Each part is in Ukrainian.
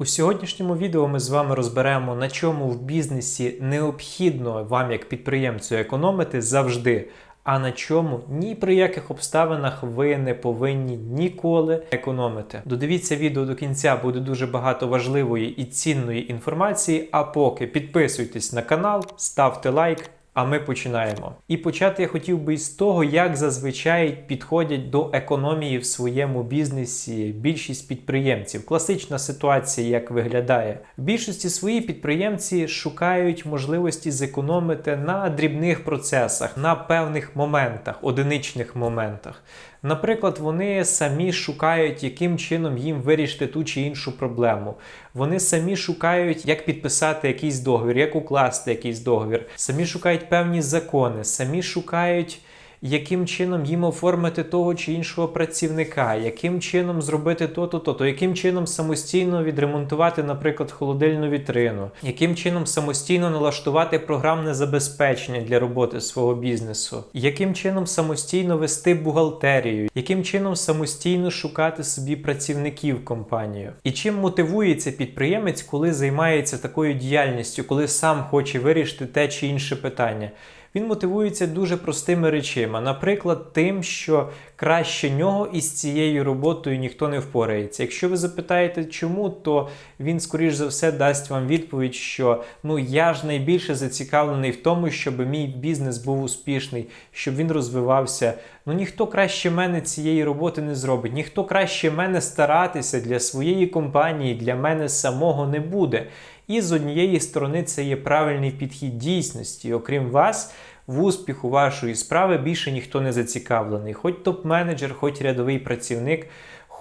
У сьогоднішньому відео ми з вами розберемо, на чому в бізнесі необхідно вам як підприємцю економити завжди, а на чому ні при яких обставинах ви не повинні ніколи економити. Додивіться відео до кінця, буде дуже багато важливої і цінної інформації. А поки підписуйтесь на канал, ставте лайк. А ми починаємо. І почати я хотів би із того, як зазвичай підходять до економії в своєму бізнесі більшість підприємців. Класична ситуація, як виглядає. В більшості свої підприємці шукають можливості зекономити на дрібних процесах, на певних моментах, одиничних моментах. Наприклад, вони самі шукають, яким чином їм вирішити ту чи іншу проблему. Вони самі шукають, як підписати якийсь договір, як укласти якийсь договір, самі шукають певні закони, самі шукають. Яким чином їм оформити того чи іншого працівника, яким чином зробити то-то, то-то, яким чином самостійно відремонтувати, наприклад, холодильну вітрину, яким чином самостійно налаштувати програмне забезпечення для роботи свого бізнесу, яким чином самостійно вести бухгалтерію, яким чином самостійно шукати собі працівників компанію. І чим мотивується підприємець, коли займається такою діяльністю, коли сам хоче вирішити те чи інше питання. Він мотивується дуже простими речима. Наприклад, тим, що краще нього із цією роботою ніхто не впорається. Якщо ви запитаєте, чому, то він, скоріш за все, дасть вам відповідь, що ну я ж найбільше зацікавлений в тому, щоб мій бізнес був успішний, щоб він розвивався. Ну ніхто краще мене цієї роботи не зробить, ніхто краще мене старатися для своєї компанії, для мене самого не буде. І з однієї сторони це є правильний підхід дійсності. Окрім вас, в успіху вашої справи більше ніхто не зацікавлений. Хоч топ-менеджер, хоч рядовий працівник,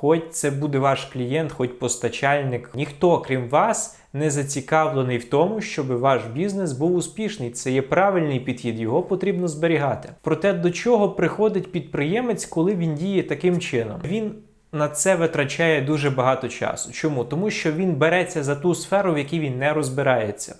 хоч це буде ваш клієнт, хоч постачальник. Ніхто, крім вас, не зацікавлений в тому, щоб ваш бізнес був успішний. Це є правильний підхід, його потрібно зберігати. Проте до чого приходить підприємець, коли він діє таким чином? Він на це витрачає дуже багато часу. Чому? Тому що він береться за ту сферу, в якій він не розбирається.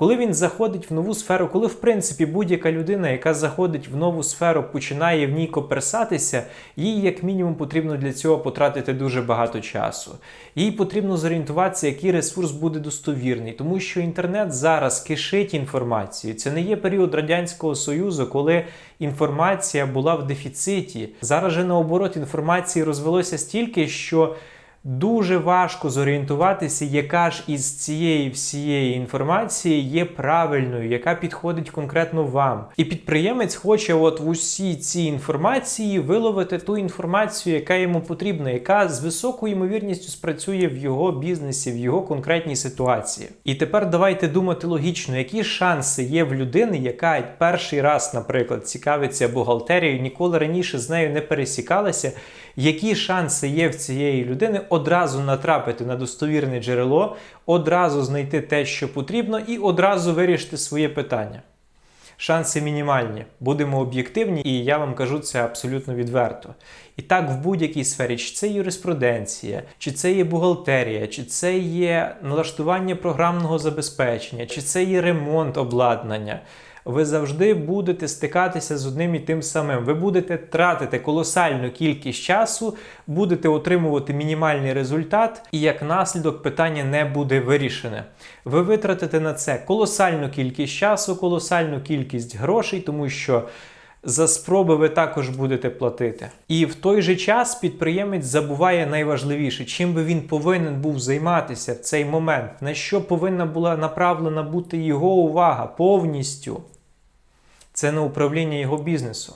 Коли він заходить в нову сферу, коли в принципі будь-яка людина, яка заходить в нову сферу, починає в ній коперсатися, їй як мінімум потрібно для цього потратити дуже багато часу. Їй потрібно зорієнтуватися, який ресурс буде достовірний, тому що інтернет зараз кишить інформацією. Це не є період радянського союзу, коли інформація була в дефіциті. Зараз же наоборот інформації розвелося стільки, що Дуже важко зорієнтуватися, яка ж із цієї всієї інформації є правильною, яка підходить конкретно вам. І підприємець хоче от в усій цій інформації виловити ту інформацію, яка йому потрібна, яка з високою ймовірністю спрацює в його бізнесі, в його конкретній ситуації. І тепер давайте думати логічно, які шанси є в людини, яка перший раз, наприклад, цікавиться бухгалтерією, ніколи раніше з нею не пересікалася. Які шанси є в цієї людини одразу натрапити на достовірне джерело, одразу знайти те, що потрібно, і одразу вирішити своє питання? Шанси мінімальні, будемо об'єктивні, і я вам кажу це абсолютно відверто. І так, в будь-якій сфері, чи це юриспруденція, чи це є бухгалтерія, чи це є налаштування програмного забезпечення, чи це є ремонт обладнання ви завжди будете стикатися з одним і тим самим. Ви будете тратити колосальну кількість часу, будете отримувати мінімальний результат, і як наслідок питання не буде вирішене. Ви витратите на це колосальну кількість часу, колосальну кількість грошей, тому що. За спроби ви також будете платити. І в той же час підприємець забуває найважливіше, чим би він повинен був займатися в цей момент, на що повинна була направлена бути його увага повністю. Це на управління його бізнесом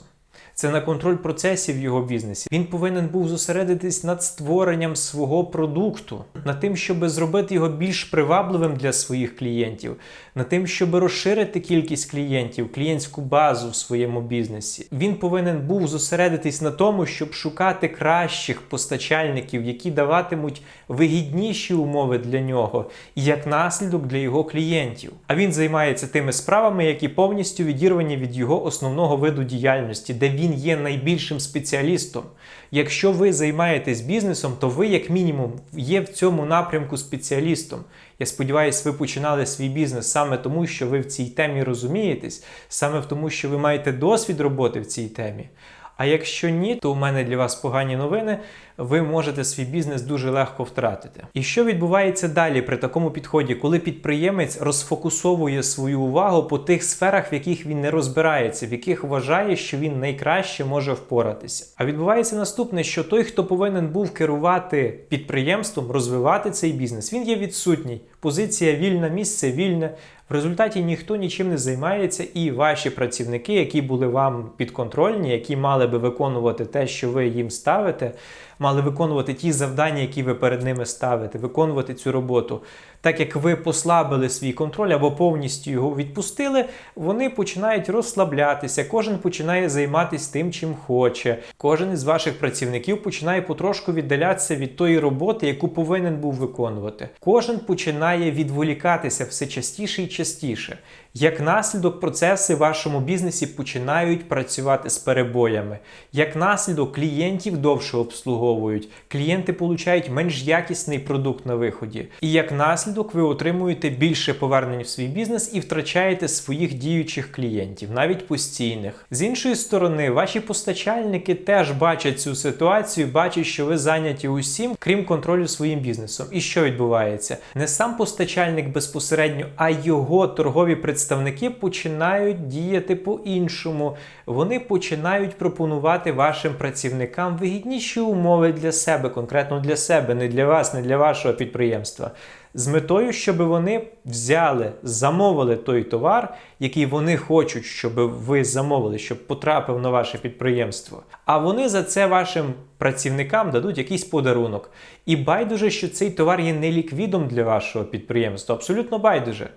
це на контроль процесів його бізнесі. Він повинен був зосередитись над створенням свого продукту, над тим, щоб зробити його більш привабливим для своїх клієнтів, над тим, щоб розширити кількість клієнтів, клієнтську базу в своєму бізнесі. Він повинен був зосередитись на тому, щоб шукати кращих постачальників, які даватимуть вигідніші умови для нього, і як наслідок для його клієнтів. А він займається тими справами, які повністю відірвані від його основного виду діяльності, де він він є найбільшим спеціалістом. Якщо ви займаєтесь бізнесом, то ви, як мінімум, є в цьому напрямку спеціалістом. Я сподіваюся, ви починали свій бізнес саме тому, що ви в цій темі розумієтесь, саме в тому, що ви маєте досвід роботи в цій темі. А якщо ні, то у мене для вас погані новини. Ви можете свій бізнес дуже легко втратити. І що відбувається далі при такому підході, коли підприємець розфокусовує свою увагу по тих сферах, в яких він не розбирається, в яких вважає, що він найкраще може впоратися. А відбувається наступне, що той, хто повинен був керувати підприємством, розвивати цей бізнес, він є відсутній. Позиція вільна, місце вільне. В результаті ніхто нічим не займається, і ваші працівники, які були вам підконтрольні, які мали би виконувати те, що ви їм ставите, мали виконувати ті завдання, які ви перед ними ставите, виконувати цю роботу. Так як ви послабили свій контроль або повністю його відпустили, вони починають розслаблятися, кожен починає займатися тим, чим хоче. Кожен із ваших працівників починає потрошку віддалятися від тої роботи, яку повинен був виконувати. Кожен починає відволікатися все частіше і частіше. Як наслідок, процеси в вашому бізнесі починають працювати з перебоями. Як наслідок, клієнтів довше обслуговують, клієнти получають менш якісний продукт на виході. І як наслідок, ви отримуєте більше повернень в свій бізнес і втрачаєте своїх діючих клієнтів, навіть постійних. З іншої сторони, ваші постачальники теж бачать цю ситуацію, бачать, що ви зайняті усім, крім контролю своїм бізнесом. І що відбувається? Не сам постачальник безпосередньо, а його торгові представники представники починають діяти по-іншому. Вони починають пропонувати вашим працівникам вигідніші умови для себе, конкретно для себе, не для вас, не для вашого підприємства. З метою, щоб вони взяли, замовили той товар, який вони хочуть, щоб ви замовили, щоб потрапив на ваше підприємство. А вони за це вашим працівникам дадуть якийсь подарунок. І байдуже, що цей товар є неліквідом для вашого підприємства. Абсолютно байдуже.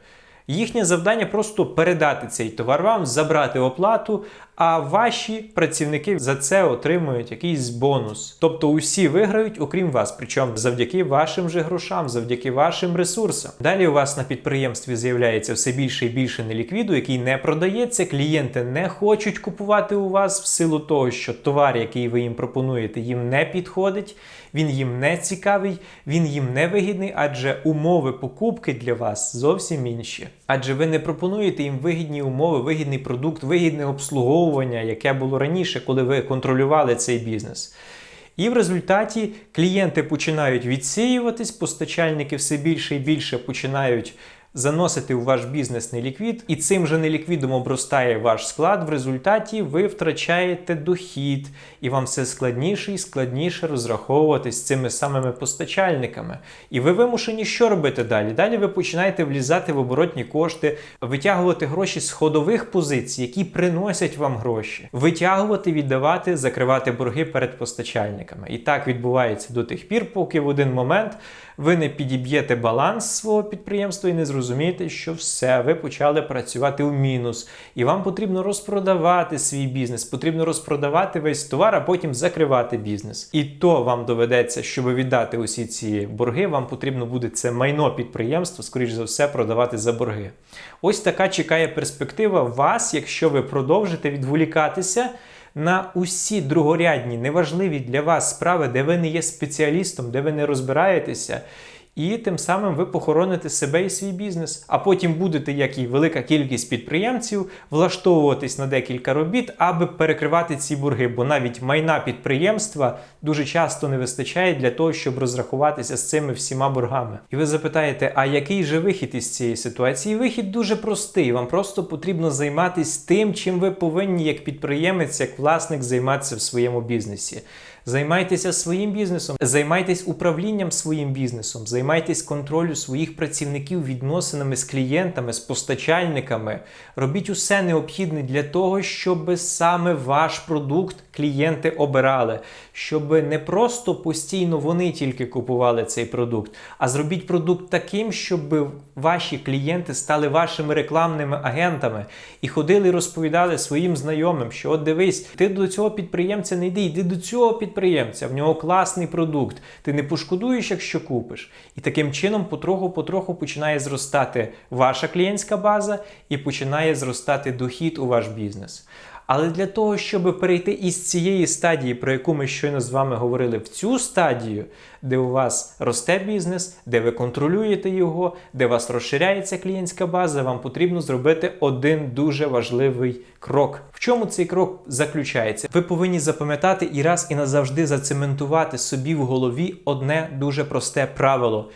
Їхнє завдання просто передати цей товар вам, забрати оплату, а ваші працівники за це отримують якийсь бонус. Тобто усі виграють, окрім вас, причому завдяки вашим же грошам, завдяки вашим ресурсам. Далі у вас на підприємстві з'являється все більше і більше неліквіду, який не продається. Клієнти не хочуть купувати у вас в силу того, що товар, який ви їм пропонуєте, їм не підходить, він їм не цікавий, він їм не вигідний, адже умови покупки для вас зовсім інші. Адже ви не пропонуєте їм вигідні умови, вигідний продукт, вигідне обслуговування, яке було раніше, коли ви контролювали цей бізнес. І в результаті клієнти починають відсіюватись, постачальники все більше і більше починають заносити у ваш бізнес неліквід, і цим же неліквідом обростає ваш склад. В результаті ви втрачаєте дохід, і вам все складніше і складніше розраховувати з цими самими постачальниками. І ви вимушені що робити далі? Далі ви починаєте влізати в оборотні кошти, витягувати гроші з ходових позицій, які приносять вам гроші, витягувати, віддавати, закривати борги перед постачальниками. І так відбувається до тих пір, поки в один момент ви не підіб'єте баланс свого підприємства і не зрозумієте, що все, ви почали працювати у мінус, і вам потрібно розпродавати свій бізнес, потрібно розпродавати весь товар, а потім закривати бізнес. І то вам доведеться, щоб віддати усі ці борги, вам потрібно буде це майно підприємства, скоріш за все, продавати за борги. Ось така чекає перспектива вас, якщо ви продовжите відволікатися на усі другорядні, неважливі для вас справи, де ви не є спеціалістом, де ви не розбираєтеся. І тим самим ви похороните себе і свій бізнес. А потім будете, як і велика кількість підприємців, влаштовуватись на декілька робіт, аби перекривати ці борги. Бо навіть майна підприємства дуже часто не вистачає для того, щоб розрахуватися з цими всіма боргами. І ви запитаєте, а який же вихід із цієї ситуації? Вихід дуже простий. Вам просто потрібно займатися тим, чим ви повинні, як підприємець, як власник, займатися в своєму бізнесі. Займайтеся своїм бізнесом, займайтесь управлінням своїм бізнесом, займайтесь контролю своїх працівників, відносинами з клієнтами, з постачальниками. Робіть усе необхідне для того, щоб саме ваш продукт клієнти обирали, щоб не просто постійно вони тільки купували цей продукт, а зробіть продукт таким, щоб ваші клієнти стали вашими рекламними агентами і ходили розповідали своїм знайомим, що от дивись, ти до цього підприємця не йди, йди до цього підприємця, в нього класний продукт, ти не пошкодуєш, якщо купиш. І таким чином потроху-потроху починає зростати ваша клієнтська база і починає зростати дохід у ваш бізнес. Але для того, щоб перейти із цієї стадії, про яку ми щойно з вами говорили, в цю стадію, де у вас росте бізнес, де ви контролюєте його, де у вас розширяється клієнтська база, вам потрібно зробити один дуже важливий крок. В чому цей крок заключається? Ви повинні запам'ятати і раз і назавжди зацементувати собі в голові одне дуже просте правило.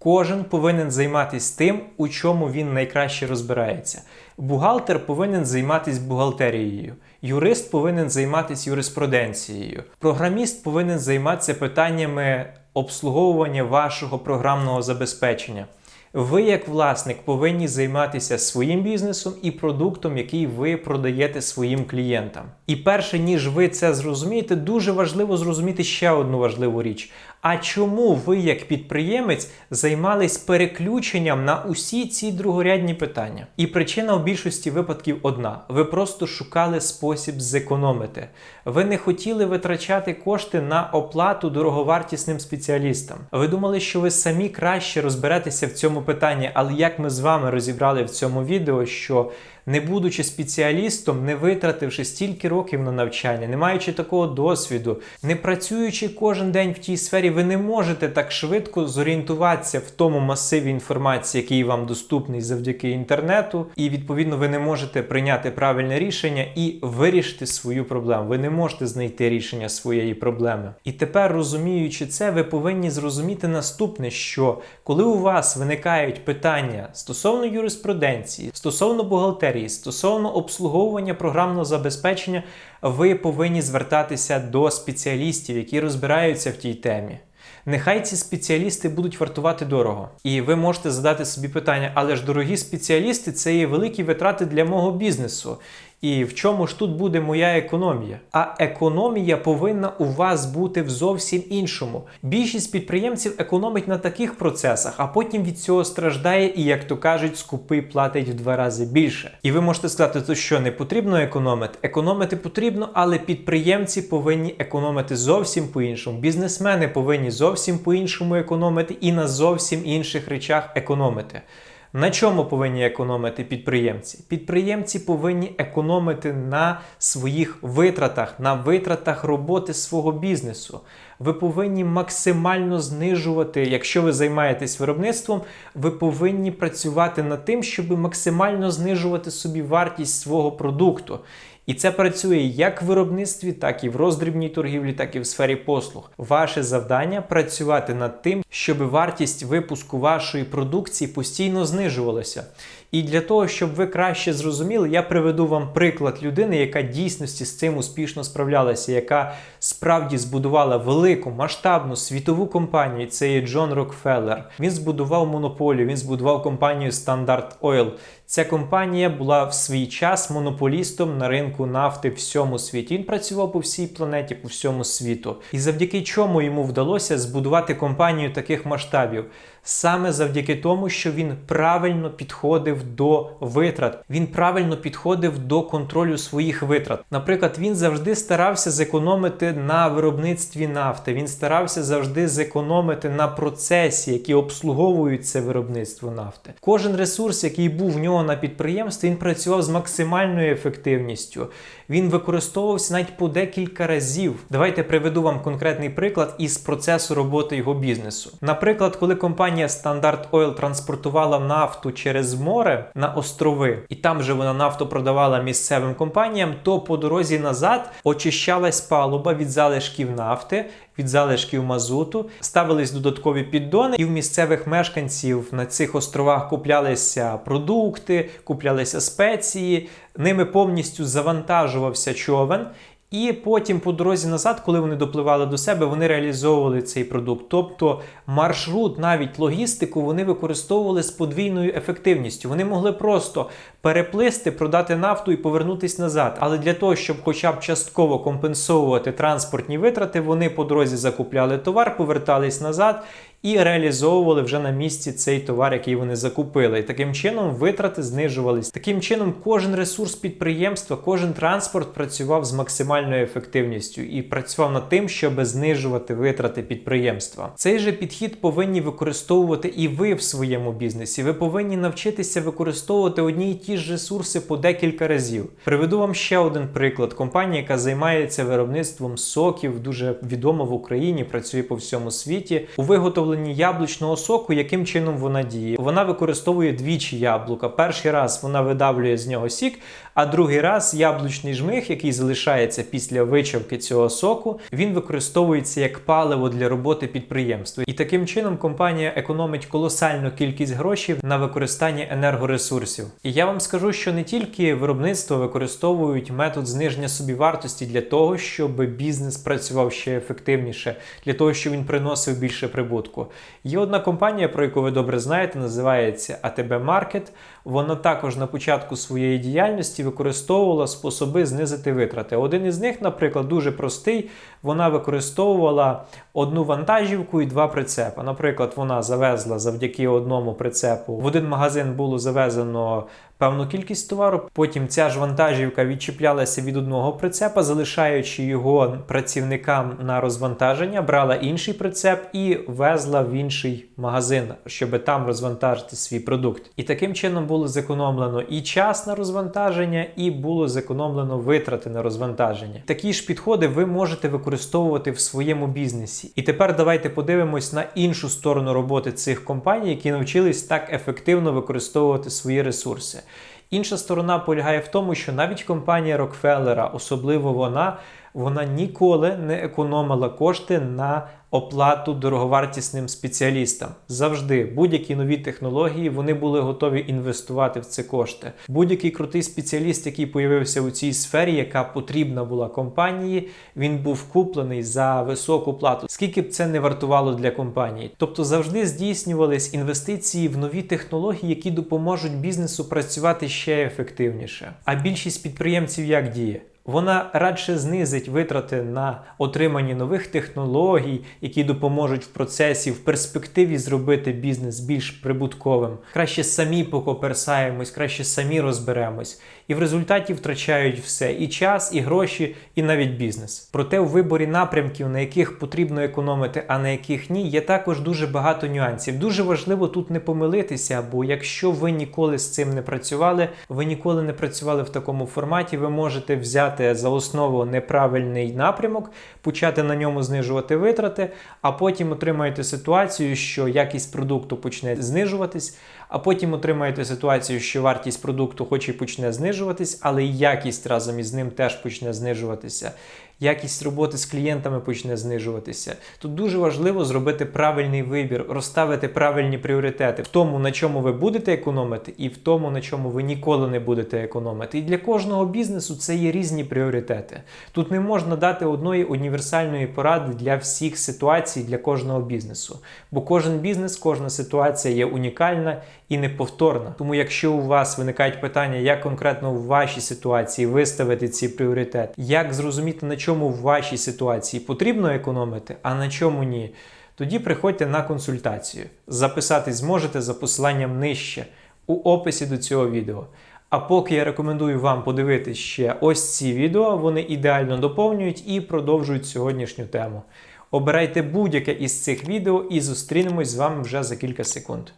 Кожен повинен займатися тим, у чому він найкраще розбирається. Бухгалтер повинен займатися бухгалтерією, юрист повинен займатися юриспруденцією, програміст повинен займатися питаннями обслуговування вашого програмного забезпечення. Ви, як власник, повинні займатися своїм бізнесом і продуктом, який ви продаєте своїм клієнтам. І перше ніж ви це зрозумієте, дуже важливо зрозуміти ще одну важливу річ. А чому ви, як підприємець, займались переключенням на усі ці другорядні питання? І причина в більшості випадків одна: ви просто шукали спосіб зекономити. Ви не хотіли витрачати кошти на оплату дороговартісним спеціалістам. Ви думали, що ви самі краще розберетеся в цьому питанні, але як ми з вами розібрали в цьому відео, що не будучи спеціалістом, не витративши стільки років на навчання, не маючи такого досвіду, не працюючи кожен день в тій сфері, ви не можете так швидко зорієнтуватися в тому масиві інформації, який вам доступний завдяки інтернету, і відповідно ви не можете прийняти правильне рішення і вирішити свою проблему. Ви не можете знайти рішення своєї проблеми. І тепер, розуміючи це, ви повинні зрозуміти наступне: що коли у вас виникають питання стосовно юриспруденції, стосовно бухгалтерії, стосовно обслуговування програмного забезпечення, ви повинні звертатися до спеціалістів, які розбираються в тій темі. Нехай ці спеціалісти будуть вартувати дорого. І ви можете задати собі питання, але ж дорогі спеціалісти це є великі витрати для мого бізнесу. І в чому ж тут буде моя економія? А економія повинна у вас бути в зовсім іншому. Більшість підприємців економить на таких процесах, а потім від цього страждає і, як то кажуть, скупий платить в два рази більше. І ви можете сказати, то що не потрібно економити? Економити потрібно, але підприємці повинні економити зовсім по-іншому. Бізнесмени повинні зовсім по-іншому економити і на зовсім інших речах економити. На чому повинні економити підприємці? Підприємці повинні економити на своїх витратах, на витратах роботи свого бізнесу. Ви повинні максимально знижувати, якщо ви займаєтесь виробництвом, ви повинні працювати над тим, щоб максимально знижувати собі вартість свого продукту. І це працює як в виробництві, так і в роздрібній торгівлі, так і в сфері послуг. Ваше завдання працювати над тим, щоб вартість випуску вашої продукції постійно знижувалася. І для того, щоб ви краще зрозуміли, я приведу вам приклад людини, яка дійсності з цим успішно справлялася, яка справді збудувала велику масштабну світову компанію. Це є Джон Рокфеллер. Він збудував монополію, він збудував компанію Standard Oil. Ця компанія була в свій час монополістом на ринку нафти всьому світі. Він працював по всій планеті, по всьому світу. І завдяки чому йому вдалося збудувати компанію таких масштабів? Саме завдяки тому, що він правильно підходив до витрат, він правильно підходив до контролю своїх витрат. Наприклад, він завжди старався зекономити на виробництві нафти. Він старався завжди зекономити на процесі, які обслуговують це виробництво нафти. Кожен ресурс, який був в нього на підприємстві, він працював з максимальною ефективністю. Він використовувався навіть по декілька разів. Давайте приведу вам конкретний приклад із процесу роботи його бізнесу. Наприклад, коли компанія Standard Oil транспортувала нафту через море на острови, і там же вона нафту продавала місцевим компаніям, то по дорозі назад очищалась палуба від залишків нафти. Від залишків мазуту ставились додаткові піддони, і в місцевих мешканців на цих островах куплялися продукти, куплялися спеції, ними повністю завантажувався човен. І потім по дорозі назад, коли вони допливали до себе, вони реалізовували цей продукт. Тобто маршрут, навіть логістику, вони використовували з подвійною ефективністю. Вони могли просто переплисти, продати нафту і повернутися назад. Але для того, щоб хоча б частково компенсовувати транспортні витрати, вони по дорозі закупляли товар, повертались назад і реалізовували вже на місці цей товар, який вони закупили. І таким чином витрати знижувались. Таким чином, кожен ресурс підприємства, кожен транспорт працював з максимальною ефективністю і працював над тим, щоб знижувати витрати підприємства. Цей же підхід повинні використовувати і ви в своєму бізнесі. Ви повинні навчитися використовувати одні й ті ж ресурси по декілька разів. Приведу вам ще один приклад. Компанія, яка займається виробництвом соків, дуже відома в Україні, працює по всьому світі. У виготовленні яблучного соку, яким чином вона діє? Вона використовує двічі яблука. Перший раз вона видавлює з нього сік, а другий раз яблучний жмих, який залишається після вичавки цього соку, він використовується як паливо для роботи підприємства. І таким чином компанія економить колосальну кількість грошей на використання енергоресурсів. І я вам скажу, що не тільки виробництво використовують метод зниження собівартості для того, щоб бізнес працював ще ефективніше, для того, щоб він приносив більше прибутку. Є одна компанія, про яку ви добре знаєте, називається ATB Market. Вона також на початку своєї діяльності використовувала способи знизити витрати. Один із них, наприклад, дуже простий. Вона використовувала одну вантажівку і два прицепи. Наприклад, вона завезла завдяки одному прицепу. В один магазин було завезено певну кількість товару. Потім ця ж вантажівка відчіплялася від одного прицепа, залишаючи його працівникам на розвантаження, брала інший прицеп і везла в інший магазин, щоб там розвантажити свій продукт. І таким чином було зекономлено і час на розвантаження, і було зекономлено витрати на розвантаження. Такі ж підходи ви можете використовувати в своєму бізнесі. І тепер давайте подивимось на іншу сторону роботи цих компаній, які навчились так ефективно використовувати свої ресурси. Інша сторона полягає в тому, що навіть компанія Рокфеллера, особливо вона, вона ніколи не економила кошти на оплату дороговартісним спеціалістам. Завжди будь-які нові технології вони були готові інвестувати в ці кошти. Будь-який крутий спеціаліст, який появився у цій сфері, яка потрібна була компанії, він був куплений за високу плату. Скільки б це не вартувало для компанії? Тобто завжди здійснювались інвестиції в нові технології, які допоможуть бізнесу працювати ще ефективніше. А більшість підприємців як діє? Вона радше знизить витрати на отримання нових технологій, які допоможуть в процесі, в перспективі зробити бізнес більш прибутковим. Краще самі покоперсаємось, краще самі розберемось. І в результаті втрачають все: і час, і гроші, і навіть бізнес. Проте у виборі напрямків, на яких потрібно економити, а на яких ні, є також дуже багато нюансів. Дуже важливо тут не помилитися, бо якщо ви ніколи з цим не працювали, ви ніколи не працювали в такому форматі, ви можете взяти за основу неправильний напрямок, почати на ньому знижувати витрати, а потім отримаєте ситуацію, що якість продукту почне знижуватись, а потім отримаєте ситуацію, що вартість продукту хоч і почне знижуватись, але і якість разом із ним теж почне знижуватися. Якість роботи з клієнтами почне знижуватися. Тут дуже важливо зробити правильний вибір, розставити правильні пріоритети в тому, на чому ви будете економити, і в тому, на чому ви ніколи не будете економити. І для кожного бізнесу це є різні пріоритети. Тут не можна дати одної універсальної поради для всіх ситуацій для кожного бізнесу. Бо кожен бізнес, кожна ситуація є унікальна і неповторна. Тому, якщо у вас виникають питання, як конкретно в вашій ситуації виставити ці пріоритети, як зрозуміти, на чому в вашій ситуації потрібно економити, а на чому ні, тоді приходьте на консультацію. Записатись зможете за посиланням нижче у описі до цього відео. А поки я рекомендую вам подивитись ще ось ці відео, вони ідеально доповнюють і продовжують сьогоднішню тему. Обирайте будь-яке із цих відео і зустрінемось з вами вже за кілька секунд.